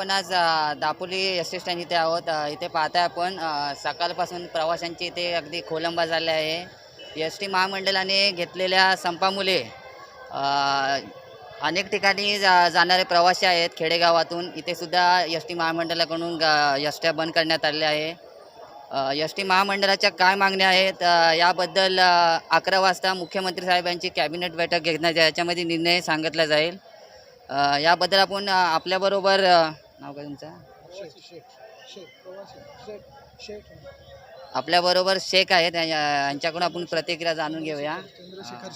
आपण आज Dapoli S T stand इथे आहोत. इथे पाहताय आपण सकाळपासून प्रवाशांची इथे अगदी खोलंबा झाले आहे. एस टी महामंडळाने घेतलेल्या संपामुळे अनेक ठिकाणी जा जाणारे प्रवासी आहेत. खेडेगावातून इथे सुद्धा एस टी महामंडळाकडून एस बंद करण्यात आलेल्या आहे. एस टी महामंडळाच्या काय मागण्या आहेत? याबद्दल अकरा वाजता मुख्यमंत्री साहेबांची कॅबिनेट बैठक घेण्यात याच्यामध्ये निर्णय सांगितला जाईल. याबद्दल आपण आपल्याबरोबर नाव काय तुमचं? आपल्याबरोबर शेख आहेत यांच्याकडून आपण प्रतिक्रिया जाणून घेऊया. चंद्रशेखर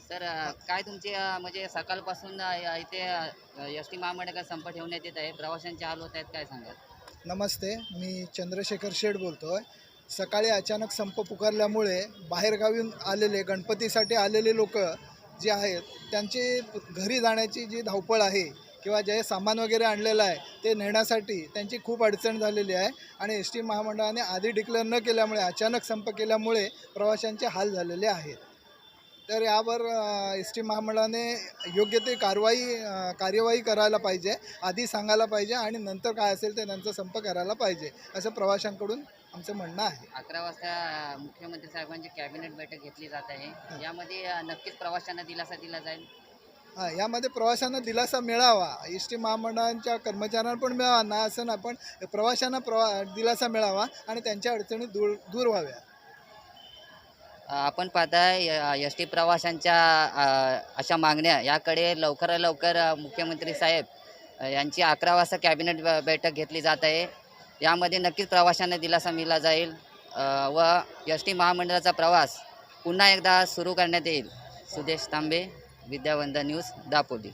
सर काय तुमचे म्हणजे सकाळपासून इथे एस टी महामंडळाचा संप ठेवण्यात येत आहे प्रवाशांचे हाल होत आहेत काय सांगाल? नमस्ते मी चंद्रशेखर शेठ बोलतोय. सकाळी अचानक संप पुकारल्यामुळे बाहेरगावीन आलेले गणपतीसाठी आलेले लोक जे आहेत त्यांची घरी जाण्याची जी धावपळ आहे किंवा जे सामान वगैरे आणलेलं आहे ते नेण्यासाठी त्यांची खूप अडचण झालेली आहे. आणि एस टी महामंडळाने आधी डिक्लेअर न केल्यामुळे अचानक संप केल्यामुळे प्रवाशांचे हाल झालेले आहेत. तर यावर एस टी महामंडळाने योग्य ते कारवाई कार्यवाही करायला पाहिजे आधी सांगायला पाहिजे आणि नंतर काय असेल ते त्यांचा संप करायला पाहिजे असं प्रवाशांकडून आमचं म्हणणं आहे. अकरा वाजता मुख्यमंत्री साहेबांची कॅबिनेट बैठक घेतली जात आहे. यामध्ये नक्कीच प्रवाशांना दिलासा दिला जाईल. यामध्ये प्रवाशांना दिलासा मिळावा. एस टी महामंडळांच्या कर्मचाऱ्यांना पण मिळावा. ना असं ना पण प्रवाशांना प्रवा दिलासा मिळावा आणि त्यांच्या अडचणी दूर दूर व्हाव्या. आपण पाहताय एस टी प्रवाशांच्या अशा मागण्या. याकडे लवकरात लवकर मुख्यमंत्री साहेब यांची अकरा वाजता कॅबिनेट ब- बैठक घेतली जात आहे. यामध्ये नक्कीच प्रवाशांना दिलासा मिळाला जाईल. व एस टी महामंडळाचा प्रवास पुन्हा एकदा सुरू करण्यात येईल. सुदेश तांबे. विद्यावंदन न्यूज दापोली.